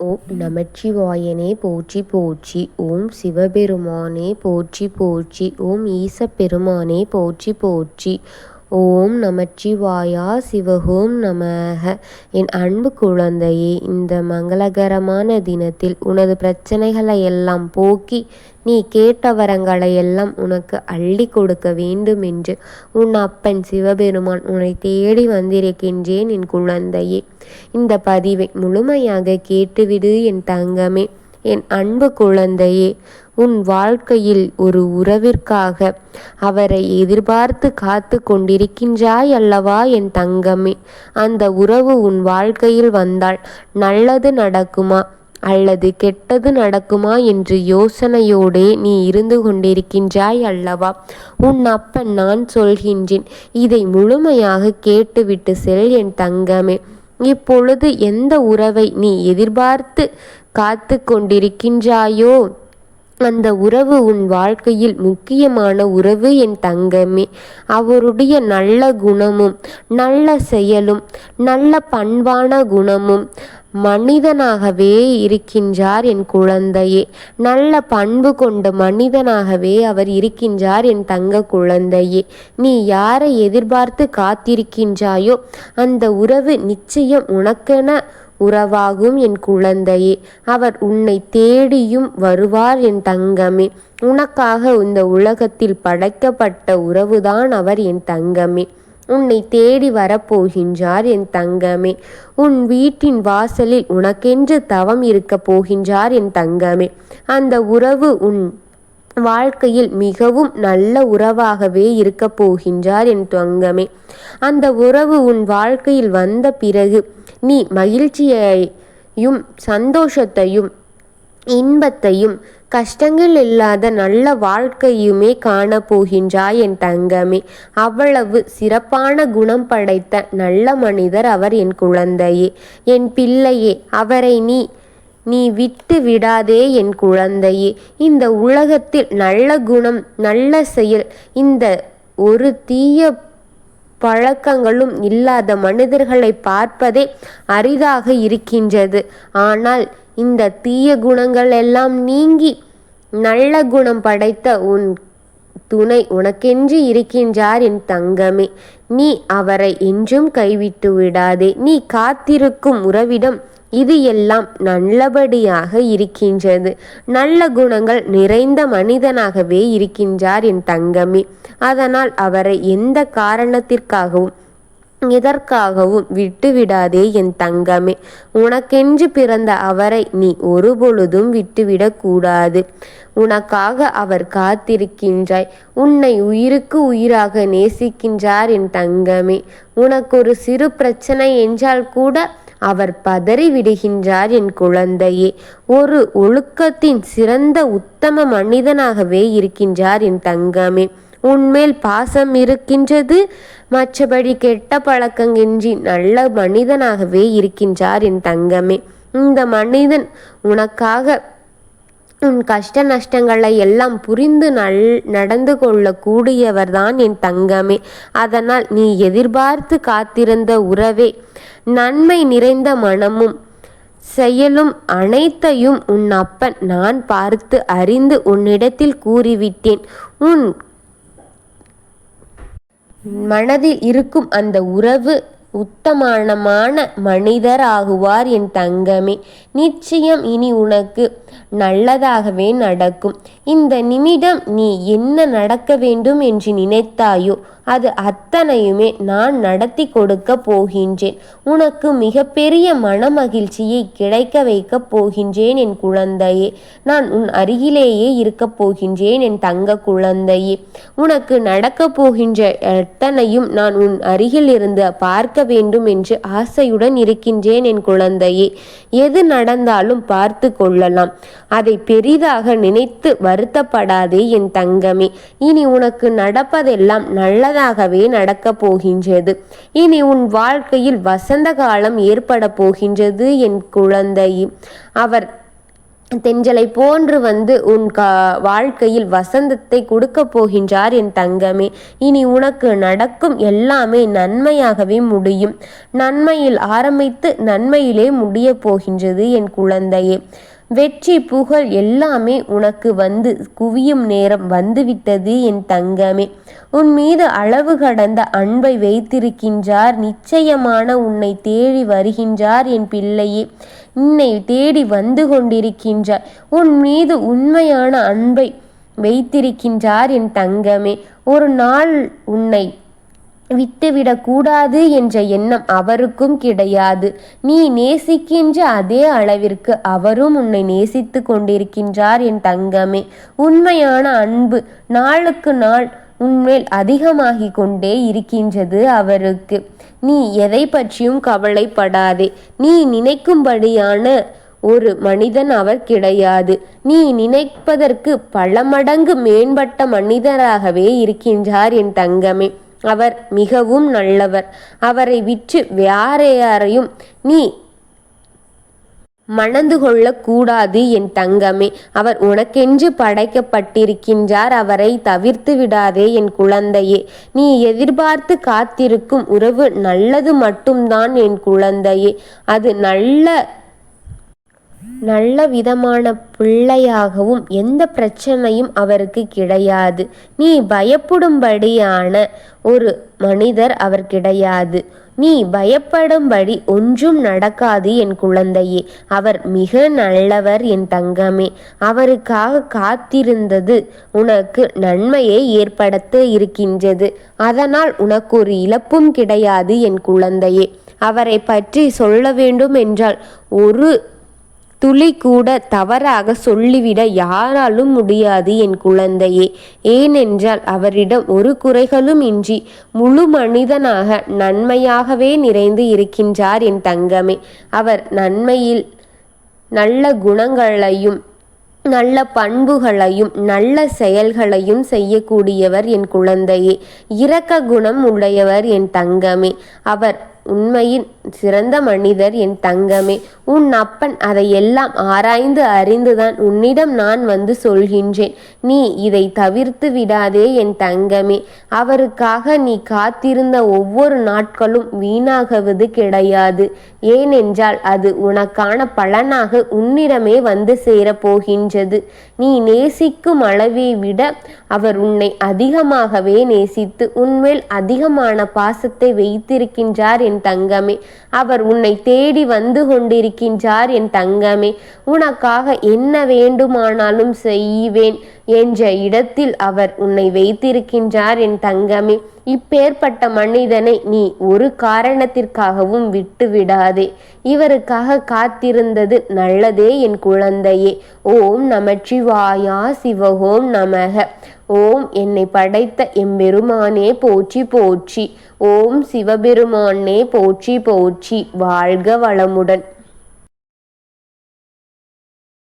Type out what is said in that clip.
ஓம் நமச்சிவாயனே போற்றி போற்றி ஓம் சிவபெருமானே போற்றி போற்றி ஓம் ஈசப்பெருமானே போற்றி போற்றி ஓம் நமச்சிவாயா சிவஹோம் நமக என் அன்பு குழந்தையே இந்த மங்களகரமான தினத்தில் உனது பிரச்சனைகளை எல்லாம் போக்கி நீ கேட்ட வரங்களை எல்லாம் உனக்கு அள்ளி கொடுக்க வேண்டும் என்று உன் அப்பன் சிவபெருமான் உன்னை தேடி வந்திருக்கின்றேன் என் குழந்தையே. இந்த பதிவை முழுமையாக கேட்டுவிடு என் தங்கமே. என் அன்பு குழந்தையே உன் வாழ்க்கையில் ஒரு உறவிற்காக அவரை எதிர்பார்த்து காத்து கொண்டிருக்கின்றாய் அல்லவா என் தங்கமே? அந்த உறவு உன் வாழ்க்கையில் வந்தால் நல்லது நடக்குமா? அல்லது கெட்டது நடக்குமா? என்று யோசனையோடே நீ இருந்து கொண்டிருக்கின்றாய் அல்லவா? உன் அப்பன் நான் சொல்கின்றேன். இதை முழுமையாக கேட்டுவிட்டு செல் என் தங்கமே. இப்பொழுது எந்த உறவை நீ எதிர்பார்த்து காத்து கொண்டிருக்கின்றாயோ? அந்த உறவு உன் வாழ்க்கையில் முக்கியமான உறவு என் தங்கமே. அவருடைய நல்ல குணமும் நல்ல செயலும் நல்ல பண்பான குணமும் மனிதனாகவே இருக்கின்றார் என் குழந்தையே. நல்ல பண்பு கொண்ட மனிதனாகவே அவர் இருக்கின்றார் என் தங்க குழந்தையே. நீ யாரை எதிர்பார்த்து காத்திருக்கின்றாயோ அந்த உறவு நிச்சயம் உனக்கென உறவாகும் என் குழந்தையே அவர் உன்னை தேடியும் வருவார் என் தங்கமே. உனக்காக இந்த உலகத்தில் படைக்கப்பட்ட உறவுதான் அவர் என் தங்கமே. உன்னை தேடி வரப்போகின்றார் என் தங்கமே. உன் வீட்டின் வாசலில் உனக்கென்று தவம் இருக்கப் போகின்றார் என் தங்கமே. அந்த உறவு உன் வாழ்க்கையில் மிகவும் நல்ல உறவாகவே இருக்கப் போகின்றார் என் தங்கமே. அந்த உறவு உன் வாழ்க்கையில் வந்த பிறகு நீ மகிழ்ச்சியையும் சந்தோஷத்தையும் இன்பத்தையும் கஷ்டங்கள் இல்லாத நல்ல வாழ்க்கையுமே காணப்போகின்றாய் என் தங்கமே. அவ்வளவு சிறப்பான குணம் படைத்த நல்ல மனிதர் அவர் என் குழந்தையே. என் பிள்ளையே அவரை நீ நீ விட்டு விடாதே என் குழந்தையே. இந்த உலகத்தில் நல்ல குணம் நல்ல செயல் இந்த ஒரு தீய பழக்கங்களும் இல்லாத மனிதர்களை பார்ப்பதே அரிதாக இருக்கின்றது. ஆனால் இந்த தீய குணங்கள் எல்லாம் நீங்கி நல்ல குணம் படைத்த உன் துணை உனக்கென்று இருக்கின்றார் என் தங்கமே. நீ அவரை என்றும் கைவிட்டு விடாதே. நீ காத்திருக்கும் உறவிடம் இது எல்லாம் நல்லபடியாக இருக்கின்றது. நல்ல குணங்கள் நிறைந்த மனிதனாகவே இருக்கின்றார் என் தங்கமே. அதனால் அவரை எந்த காரணத்திற்காகவும் எதற்காகவும் விட்டுவிடாதே என் தங்கமே. உனக்கென்று பிறந்த அவரை நீ ஒருபொழுதும் விட்டுவிடக்கூடாது உனக்காக அவர் காத்திருக்கின்றாய். உன்னை உயிருக்கு உயிராக நேசிக்கின்றார் என் தங்கமே. உனக்கு ஒரு சிறு பிரச்சனை என்றால் கூட அவர் பதறி விடுகின்றார் என் குழந்தையே. ஒரு ஒழுக்கத்தின் சிறந்த உத்தம மனிதனாகவே இருக்கின்றார் என் தங்கமே. உன்மேல் பாசம் இருக்கின்றது. மற்றபடி கெட்ட பழக்கங்கின்றி நல்ல மனிதனாகவே இருக்கின்றார் என் தங்கமே. இந்த மனிதன் உனக்காக உன் கஷ்ட நஷ்டங்களை எல்லாம் புரிந்து நல் நடந்து கொள்ளக்கூடியவர்தான் என் தங்கமே. அதனால் நீ எதிர்பார்த்து காத்திருந்த உறவே நன்மை நிறைந்த மனமும் செயலும் அனைத்தையும் உன் அப்பன் நான் பார்த்து அறிந்து உன்னிடத்தில் கூறிவிட்டேன். உன் மனதில் இருக்கும் அந்த உறவு உத்தமானமான மனிதர் ஆகுவார் என் தங்கமே. நிச்சயம் இனி உனக்கு நல்லதாகவே நடக்கும். இந்த நிமிடம் நீ என்ன நடக்க வேண்டும் என்று நினைத்தாயோ? அது அத்தனையுமே நான் நடத்தி கொடுக்க போகின்றேன். உனக்கு மிகப்பெரிய மனமகிழ்ச்சியை கிடைக்க வைக்கப் போகின்றேன் என் குழந்தையே. நான் உன் அருகிலேயே இருக்கப் போகின்றேன் என் தங்க குழந்தையே. உனக்கு நடக்கப் போகின்ற அத்தனையும் நான் உன் அருகில் இருந்து பார்க்க வேண்டும் என்று ஆசையுடன் இருக்கின்றேன் என் குழந்தையே. எது நடந்தாலும் பார்த்து கொள்ளலாம். அதை பெரிதாக நினைத்து வருத்தப்படாதே என் தங்கமே. இனி உனக்கு நடப்பதெல்லாம் நல்லதாகவே நடக்கப் போகின்றது. இனி உன் வாழ்க்கையில் வசந்த காலம் ஏற்பட போகின்றது என் குழந்தை அவர் தெஞ்சலை போன்று வந்து உன் கா வாழ்க்கையில் வசந்தத்தை கொடுக்க போகின்றார் என் தங்கமே. இனி உனக்கு நடக்கும் எல்லாமே நன்மையாகவே முடியும். நன்மையில் ஆரம்பித்து நன்மையிலே முடிய போகின்றது என் குழந்தையே. வெற்றி புகழ் எல்லாமே உனக்கு வந்து குவியும் நேரம் வந்துவிட்டது என் தங்கமே. உன் மீது அளவு கடந்த அன்பை வைத்திருக்கின்றார் நிச்சயமான உன்னை தேடி வருகின்றார் என் பிள்ளையே. உன்னை தேடி வந்து கொண்டிருக்கின்றார் உன் மீது உண்மையான அன்பை வைத்திருக்கின்றார் என் தங்கமே. ஒரு நாள் உன்னை விட்டுவிடக்கூடாது என்ற எண்ணம் அவருக்கும் கிடையாது. நீ நேசிக்கின்ற அதே அளவிற்கு அவரும் உன்னை நேசித்து கொண்டிருக்கின்றார் என் தங்கமே. உண்மையான அன்பு நாளுக்கு நாள் உன்மேல் அதிகமாகிக் கொண்டே இருக்கின்றது அவருக்கு. நீ எதை பற்றியும் கவலைப்படாதே. நீ நினைக்கும்படியான ஒரு மனிதன் அவர் கிடையாது. நீ நினைப்பதற்கு பல மடங்கு மேம்பட்ட மனிதராகவே இருக்கின்றார் என் தங்கமே. அவர் மிகவும் நல்லவர். அவரை விற்று வேற யாரையும் நீ மணந்து கொள்ளக்கூடாது என் தங்கமே. அவர் உனக்கென்று படைக்கப்பட்டிருக்கின்றார். அவரை தவிர்த்து விடாதே என் குழந்தையே. நீ எதிர்பார்த்து காத்திருக்கும் உறவு நல்லது மட்டும்தான் என் குழந்தையே. அது நல்ல நல்ல விதமான பிள்ளையாகவும் எந்த பிரச்சனையும் அவருக்கு கிடையாது. நீ பயப்படும்படியான ஒரு மனிதர் அவர் கிடையாது. நீ பயப்படும்படி ஒன்றும் நடக்காது என் குழந்தையே. அவர் மிக நல்லவர் என் தங்கமே. அவருக்காக காத்திருந்தது உனக்கு நன்மையை ஏற்படுத்த இருக்கின்றது. அதனால் உனக்கு ஒரு இழப்பும் கிடையாது என் குழந்தையே. அவரை பற்றி சொல்ல வேண்டும் என்றால் ஒரு துளி கூட தவறாக சொல்லிவிட யாராலும் முடியாது என் குழந்தையே. ஏனென்றால் அவரிடம் ஒரு குறைகளும் இன்றி முழு மனிதனாக நன்மையாகவே நிறைந்து இருக்கின்றார் என் தங்கமே. அவர் நன்மையில் நல்ல குணங்களையும் நல்ல பண்புகளையும் நல்ல செயல்களையும் செய்யக்கூடியவர் என் குழந்தையே. இரக்க குணம் உடையவர் என் தங்கமே. அவர் உண்மையின் சிறந்த மனிதர் என் தங்கமே உன் அப்பன் அதையெல்லாம் ஆராய்ந்து அறிந்துதான் உன்னிடம் நான் வந்து சொல்கின்றேன். நீ இதை தவிர்த்து விடாதே என் தங்கமே. அவருக்காக நீ காத்திருந்த ஒவ்வொரு நாட்களும் வீணாகுவது கிடையாது. ஏனென்றால் அது உனக்கான பலனாக உன்னிடமே வந்து சேரப்போகின்றது. நீ நேசிக்கும் அளவை விட அவர் உன்னை அதிகமாகவே நேசித்து உன்மேல் அதிகமான பாசத்தை வைத்திருக்கின்றார் என் தங்கமே. அவர் உன்னை தேடி வந்து கொண்டிருக்கின்றார் என் தங்கமே. உனக்காக என்ன வேண்டுமானாலும் செய்வேன் என்ற இடத்தில் அவர் உன்னை வைத்திருக்கின்றார் என் தங்கமே. இப்பேற்பட்ட மனிதனை நீ ஒரு காரணத்திற்காகவும் விட்டு விடாதே இவருக்காக காத்திருந்தது நல்லதே என் குழந்தையே. ஓம் நமச்சிவாயா சிவகோம் நமக. ஓம் என்னை படைத்த எம்பெருமானே போற்றி போற்றி. ஓம் சிவபெருமானே போற்றி போற்றி. வாழ்க வளமுடன்.